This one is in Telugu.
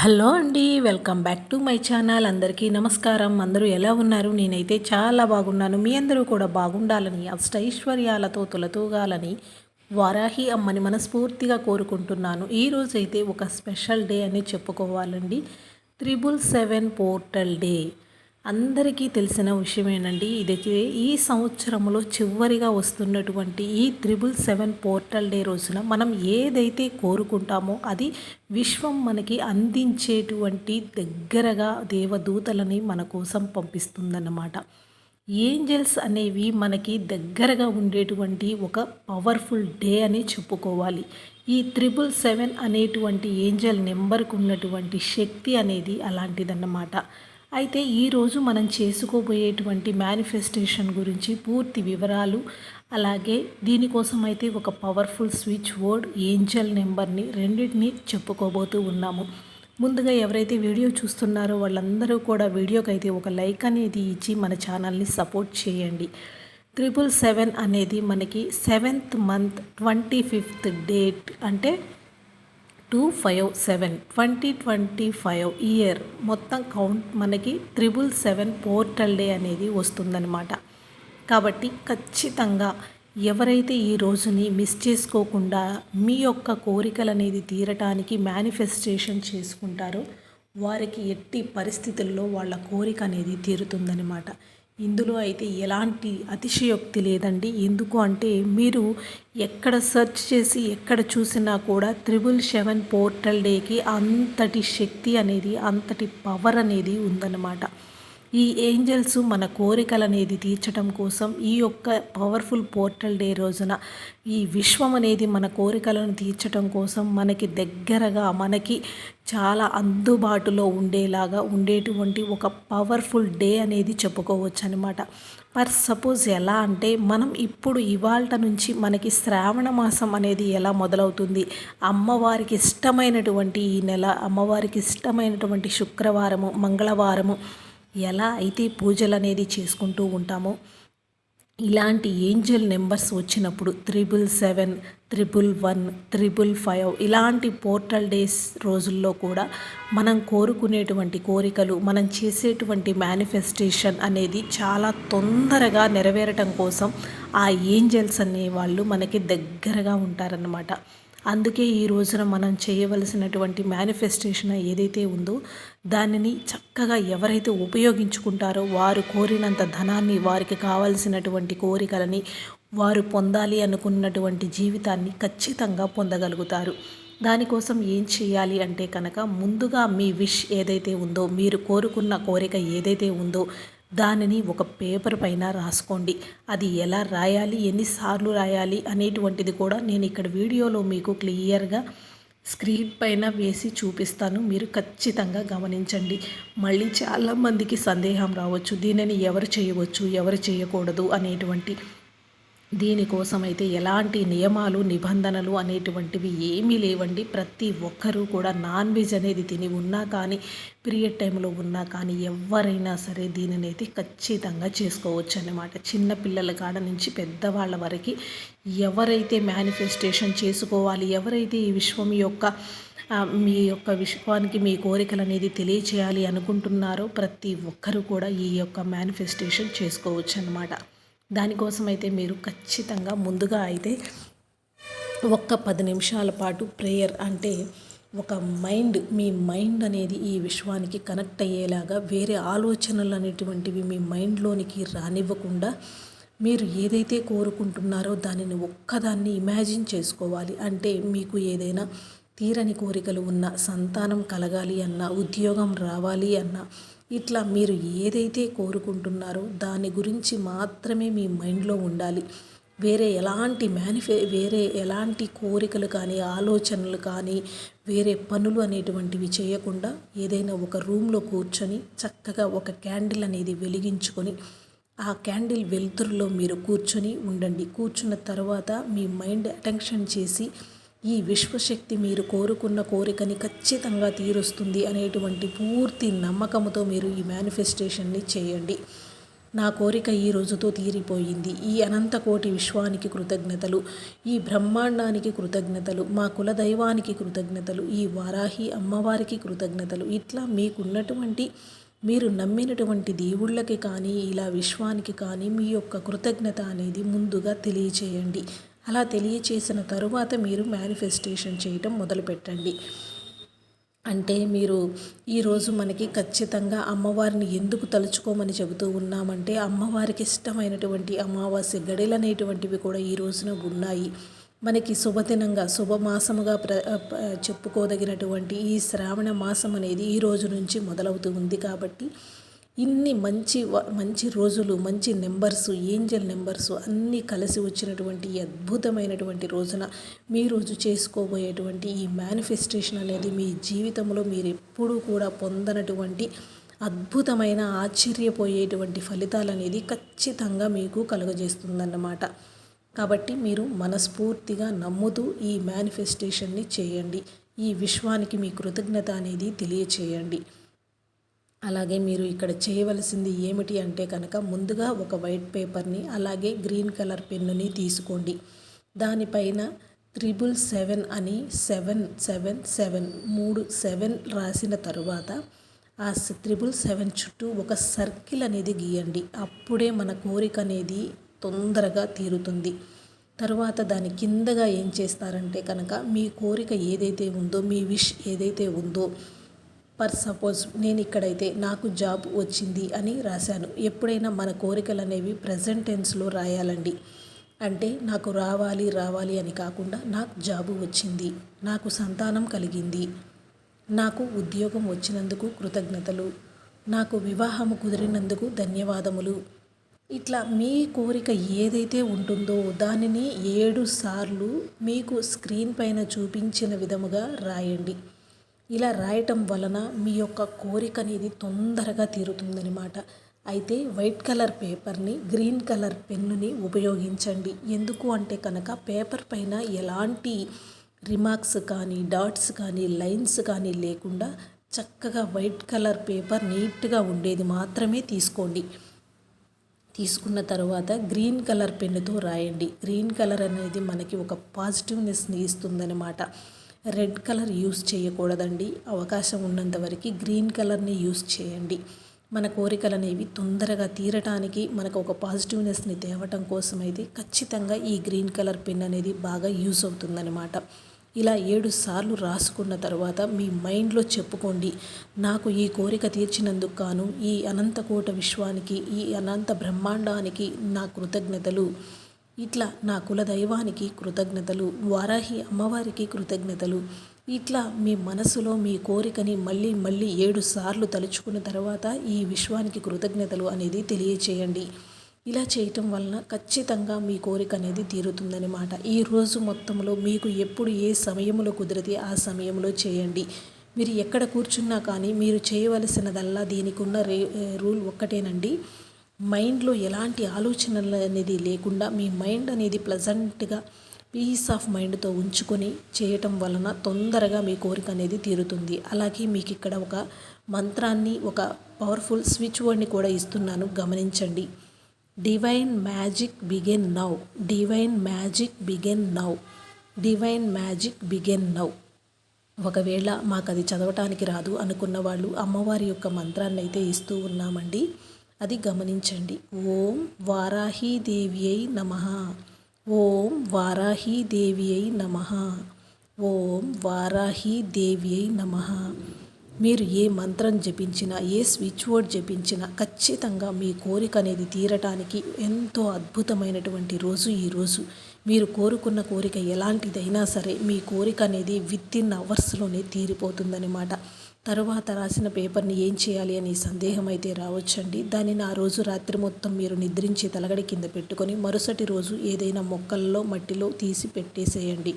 హలో అండి welcome back to my channel. అందరికీ నమస్కారం. అందరూ ఎలా ఉన్నారు? నేనైతే చాలా బాగున్నాను. మీ అందరూ కూడా బాగుండాలని అష్టైశ్వర్యాలతో తొలతూగాలని వారాహి అమ్మని మనస్ఫూర్తిగా కోరుకుంటున్నాను. ఈరోజైతే ఒక స్పెషల్ డే అని చెప్పుకోవాలండి. Triple seven portal day. అందరికీ తెలిసిన విషయమేనండి ఇదైతే ఈ సంవత్సరంలో చివరిగా వస్తున్నటువంటి ఈ త్రిబుల్ సెవెన్ పోర్టల్ డే రోజున మనం ఏదైతే కోరుకుంటామో అది విశ్వం మనకి అందించేటువంటి దగ్గరగా దేవదూతలని మన కోసం పంపిస్తుందన్నమాట. ఏంజల్స్ అనేవి మనకి దగ్గరగా ఉండేటువంటి ఒక పవర్ఫుల్ డే అని చెప్పుకోవాలి. ఈ త్రిబుల్ సెవెన్ అనేటువంటి ఏంజల్ నెంబర్కు ఉన్నటువంటి శక్తి అనేది అలాంటిదన్నమాట. అయితే ఈరోజు మనం చేసుకోబోయేటువంటి మేనిఫెస్టేషన్ గురించి పూర్తి వివరాలు అలాగే దీనికోసం అయితే ఒక పవర్ఫుల్ స్విచ్ బోర్డ్ ఏంజల్ నెంబర్ని రెండింటిని చెప్పుకోబోతూ ఉన్నాము. ముందుగా ఎవరైతే వీడియో చూస్తున్నారో వాళ్ళందరూ కూడా వీడియోకి అయితే ఒక లైక్ అనేది ఇచ్చి మన ఛానల్ని సపోర్ట్ చేయండి. త్రిపుల్ సెవెన్ అనేది మనకి seventh month twenty fifth date అంటే two five seven twenty twenty five year మొత్తం కౌంట్ మనకి త్రిబుల్ సెవెన్ పోర్టల్ డే అనేది వస్తుందన్నమాట. కాబట్టి ఖచ్చితంగా ఎవరైతే ఈ రోజుని మిస్ చేసుకోకుండా మీ యొక్క కోరికలు అనేది తీరటానికి మేనిఫెస్టేషన్ చేసుకుంటారో వారికి ఎట్టి పరిస్థితుల్లో వాళ్ళ కోరిక అనేది తీరుతుందనమాట ఇందులో అయితే ఎలాంటి అతిశయోక్తి లేదండి. ఎందుకు అంటే మీరు ఎక్కడ సెర్చ్ చేసి ఎక్కడ చూసినా కూడా త్రిబుల్ సెవెన్ పోర్టల్ డేకి అంతటి శక్తి అనేది అంతటి పవర్ అనేది ఉందన్నమాట. ఈ ఏంజల్స్ మన కోరికలు అనేది తీర్చడం కోసం ఈ యొక్క పవర్ఫుల్ పోర్టల్ డే రోజున ఈ విశ్వం అనేది మన కోరికలను తీర్చడం కోసం మనకి దగ్గరగా మనకి చాలా అందుబాటులో ఉండేలాగా ఉండేటువంటి ఒక పవర్ఫుల్ డే అనేది చెప్పుకోవచ్చు అనమాట పర్ సపోజ్ ఎలా అంటే మనం ఇప్పుడు ఇవాళ నుంచి మనకి శ్రావణ మాసం అనేది ఎలా మొదలవుతుంది? అమ్మవారికి ఇష్టమైనటువంటి ఈ నెల అమ్మవారికి ఇష్టమైనటువంటి శుక్రవారము మంగళవారము ఎలా అయితే పూజలు అనేది చేసుకుంటూ ఉంటామో ఇలాంటి ఏంజల్ నెంబర్స్ వచ్చినప్పుడు triple seven triple one triple five ఇలాంటి పోర్టల్ డేస్ రోజుల్లో కూడా మనం కోరుకునేటువంటి కోరికలు మనం చేసేటువంటి మేనిఫెస్టేషన్ అనేది చాలా తొందరగా నెరవేరటం కోసం ఆ ఏంజల్స్ అనేవాళ్ళు మనకి దగ్గరగా ఉంటారన్నమాట. అందుకే ఈ రోజున మనం చేయవలసినటువంటి మేనిఫెస్టేషన్ ఏదైతే ఉందో దానిని చక్కగా ఎవరైతే ఉపయోగించుకుంటారో వారు కోరినంత ధనాన్ని వారికి కావలసినటువంటి కోరికలని వారు పొందాలి అనుకున్నటువంటి జీవితాన్ని ఖచ్చితంగా పొందగలుగుతారు. దానికోసం ఏం చేయాలి అంటే కనుక ముందుగా మీ విష్ ఏదైతే ఉందో మీరు కోరుకున్న కోరిక ఏదైతే ఉందో దానిని ఒక పేపర్ పైన రాసుకోండి. అది ఎలా రాయాలి ఎన్నిసార్లు రాయాలి అనేటువంటిది కూడా నేను ఇక్కడ వీడియోలో మీకు క్లియర్గా స్క్రీన్ పైన వేసి చూపిస్తాను. మీరు ఖచ్చితంగా గమనించండి. మళ్ళీ చాలామందికి సందేహం రావచ్చు. దీనిని ఎవరు చేయవచ్చు ఎవరు చేయకూడదు అనేటువంటి దీనికోసం అయితే ఎలాంటి నియమాలు నిబంధనలు అనేటువంటివి ఏమీ లేవండి. ప్రతి ఒక్కరూ కూడా నాన్ వెజ్ అనేది తిని ఉన్నా కానీ పీరియడ్ టైంలో ఉన్నా కానీ ఎవరైనా సరే దీనిని అయితే ఖచ్చితంగా చేసుకోవచ్చు అనమాట చిన్నపిల్లల కాడ నుంచి పెద్దవాళ్ళ వరకు ఎవరైతే మేనిఫెస్టేషన్ చేసుకోవాలి ఎవరైతే ఈ విశ్వం యొక్క మీ యొక్క విశ్వానికి మీ కోరికలు అనేది తెలియచేయాలి అనుకుంటున్నారో ప్రతి ఒక్కరూ కూడా ఈ యొక్క మేనిఫెస్టేషన్ చేసుకోవచ్చు అనమాట దానికోసం అయితే మీరు ఖచ్చితంగా ముందుగా అయితే ఒక్క పది నిమిషాల పాటు ప్రేయర్ అంటే ఒక మైండ్ మీ మైండ్ అనేది ఈ విశ్వానికి కనెక్ట్ అయ్యేలాగా వేరే ఆలోచనలు అనేటువంటివి మీ మైండ్లోనికి రానివ్వకుండా మీరు ఏదైతే కోరుకుంటున్నారో దానిని ఒక్కదాన్ని ఇమాజిన్ చేసుకోవాలి. అంటే మీకు ఏదైనా తీరని కోరికలు ఉన్న సంతానం కలగాలి అన్న ఉద్యోగం రావాలి అన్న ఇట్లా మీరు ఏదైతే కోరుకుంటున్నారో దాని గురించి మాత్రమే మీ మైండ్లో ఉండాలి. వేరే ఎలాంటి మేనిఫే వేరే ఎలాంటి కోరికలు కానీ ఆలోచనలు కానీ వేరే పనులు అనేటువంటివి చేయకుండా ఏదైనా ఒక రూమ్లో కూర్చొని చక్కగా ఒక క్యాండిల్ అనేది వెలిగించుకొని ఆ క్యాండిల్ వెలుతురులో మీరు కూర్చొని ఉండండి. కూర్చున్న తర్వాత మీ మైండ్ అటెన్షన్ చేసి ఈ విశ్వశక్తి మీరు కోరుకున్న కోరికని ఖచ్చితంగా తీరుస్తుంది అనేటువంటి పూర్తి నమ్మకంతో మీరు ఈ మేనిఫెస్టేషన్ని చేయండి. నా కోరిక ఈ రోజుతో తీరిపోయింది. ఈ అనంత కోటి విశ్వానికి కృతజ్ఞతలు ఈ బ్రహ్మాండానికి కృతజ్ఞతలు మా కులదైవానికి కృతజ్ఞతలు ఈ వారాహి అమ్మవారికి కృతజ్ఞతలు. ఇట్లా మీకున్నటువంటి మీరు నమ్మినటువంటి దేవుళ్ళకి కానీ ఇలా విశ్వానికి కానీ మీ యొక్క కృతజ్ఞత అనేది ముందుగా తెలియచేయండి. అలా తెలియచేసిన తరువాత మీరు మేనిఫెస్టేషన్ చేయటం మొదలుపెట్టండి. అంటే మీరు ఈరోజు మనకి ఖచ్చితంగా అమ్మవారిని ఎందుకు తలుచుకోమని చెబుతూ ఉన్నామంటే అమ్మవారికి ఇష్టమైనటువంటి అమావాస్య గడిలు అనేటువంటివి కూడా ఈ రోజున ఉన్నాయి. మనకి శుభదినంగా శుభమాసముగా ప్ర చెప్పుకోదగినటువంటి ఈ శ్రావణ మాసం అనేది ఈ రోజు నుంచి మొదలవుతూ ఉంది కాబట్టి ఇన్ని మంచి మంచి రోజులు మంచి నెంబర్స్ ఏంజల్ నెంబర్స్ అన్నీ కలిసి వచ్చినటువంటి అద్భుతమైనటువంటి రోజున మీ రోజు చేసుకోబోయేటువంటి ఈ మేనిఫెస్టేషన్ అనేది మీ జీవితంలో మీరు ఎప్పుడూ కూడా పొందనటువంటి అద్భుతమైన ఆశ్చర్యపోయేటువంటి ఫలితాలు అనేది ఖచ్చితంగా మీకు కలుగజేస్తుందన్నమాట. కాబట్టి మీరు మనస్ఫూర్తిగా నమ్ముతూ ఈ మేనిఫెస్టేషన్ని చేయండి. ఈ విశ్వానికి మీ కృతజ్ఞత అనేది తెలియచేయండి. అలాగే మీరు ఇక్కడ చేయవలసింది ఏమిటి అంటే కనుక ముందుగా ఒక వైట్ పేపర్ని అలాగే గ్రీన్ కలర్ పెన్నుని తీసుకోండి. దానిపైన త్రిబుల్ సెవెన్ అని సెవెన్ సెవెన్ సెవెన్ మూడు సెవెన్ రాసిన తరువాత ఆ త్రిబుల్ సెవెన్ చుట్టూ ఒక సర్కిల్ అనేది గీయండి. అప్పుడే మన కోరిక అనేది తొందరగా తీరుతుంది. తర్వాత దాని కిందగా ఏం చేస్తారంటే కనుక మీ కోరిక ఏదైతే ఉందో మీ విష్ ఏదైతే ఉందో పర్ సపోజ్ నేను ఇక్కడైతే నాకు జాబ్ వచ్చింది అని రాశాను. ఎప్పుడైనా మన కోరికలు అనేవి ప్రజెంట్ టెన్స్లో రాయాలండి. అంటే నాకు రావాలి రావాలి అని కాకుండా నాకు జాబు వచ్చింది నాకు సంతానం కలిగింది నాకు ఉద్యోగం వచ్చినందుకు కృతజ్ఞతలు నాకు వివాహము కుదిరినందుకు ధన్యవాదములు. ఇట్లా మీ కోరిక ఏదైతే ఉంటుందో దానిని ఏడు సార్లు మీకు స్క్రీన్ పైన చూపించిన విధముగా రాయండి. ఇలా రాయటం వలన మీ యొక్క కోరిక అనేది తొందరగా తీరుతుందనమాట అయితే వైట్ కలర్ పేపర్ని గ్రీన్ కలర్ పెన్నుని ఉపయోగించండి. ఎందుకు అంటే కనుక పేపర్ పైన ఎలాంటి రిమార్క్స్ కానీ డాట్స్ కానీ లైన్స్ కానీ లేకుండా చక్కగా వైట్ కలర్ పేపర్ నీట్గా ఉండేది మాత్రమే తీసుకోండి. తీసుకున్న తర్వాత గ్రీన్ కలర్ పెన్నుతో రాయండి. గ్రీన్ కలర్ అనేది మనకి ఒక పాజిటివ్నెస్ని ఇస్తుందనమాట రెడ్ కలర్ యూస్ చేయకూడదండి. అవకాశం ఉన్నంత వరకు గ్రీన్ కలర్ని యూస్ చేయండి. మన కోరికలు అనేవి తొందరగా తీరటానికి మనకు ఒక పాజిటివ్నెస్ని తేవటం కోసం అయితే ఖచ్చితంగా ఈ గ్రీన్ కలర్ పెన్ అనేది బాగా యూస్ అవుతుందన్నమాట. ఇలా ఏడు సార్లు రాసుకున్న తర్వాత మీ మైండ్లో చెప్పుకోండి. నాకు ఈ కోరిక తీర్చినందుకు గాను ఈ అనంతకోట విశ్వానికి ఈ అనంత బ్రహ్మాండానికి నా కృతజ్ఞతలు. ఇట్లా నా కులదైవానికి కృతజ్ఞతలు వారాహి అమ్మవారికి కృతజ్ఞతలు. ఇట్లా మీ మనసులో మీ కోరికని మళ్ళీ మళ్ళీ ఏడు సార్లు తలుచుకున్న తర్వాత ఈ విశ్వానికి కృతజ్ఞతలు అనేది తెలియచేయండి. ఇలా చేయటం వలన ఖచ్చితంగా మీ కోరిక అనేది తీరుతుందనమాట ఈ రోజు మొత్తంలో మీకు ఎప్పుడు ఏ సమయంలో కుదిరితే ఆ సమయంలో చేయండి. మీరు ఎక్కడ కూర్చున్నా కానీ మీరు చేయవలసినదల్లా దీనికి ఉన్న రే రూల్ ఒక్కటేనండి. మైండ్లో ఎలాంటి ఆలోచనలు అనేది లేకుండా మీ మైండ్ అనేది ప్లజెంట్గా పీస్ ఆఫ్ మైండ్తో ఉంచుకొని చేయటం వలన తొందరగా మీ కోరిక అనేది తీరుతుంది. అలాగే మీకు ఇక్కడ ఒక మంత్రాన్ని ఒక పవర్ఫుల్ స్విచ్ వర్డ్ని కూడా ఇస్తున్నాను. గమనించండి. Divine magic begin now divine magic begin now divine magic begin now ఒకవేళ మాకు అది చదవటానికి రాదు అనుకున్న వాళ్ళు అమ్మవారి యొక్క మంత్రాన్ని అయితే ఇస్తూ ఉన్నామండి. అది గమనించండి. ఓం వారాహీదేవి అయి నమ. ఓం వారాహీదేవి అయి నమ. ఓం వారాహీదేవి అయి నమ. మీరు ఏ మంత్రం జపించినా ఏ స్విచ్ వర్డ్ జపించినా ఖచ్చితంగా మీ కోరిక అనేది తీరటానికి ఎంతో అద్భుతమైనటువంటి రోజు ఈరోజు మీరు కోరుకున్న కోరిక ఎలాంటిదైనా సరే మీ కోరిక అనేది విత్ ఇన్ అవర్స్లోనే తీరిపోతుందన్నమాట. తరువాత రాసిన పేపర్ని ఏం చేయాలి అని సందేహం అయితే రావచ్చండి. దానిని ఆ రోజు రాత్రి మొత్తం మీరు నిద్రించి తలగడి కింద పెట్టుకొని మరుసటి రోజు ఏదైనా మొక్కల్లో మట్టిలో తీసి పెట్టేసేయండి.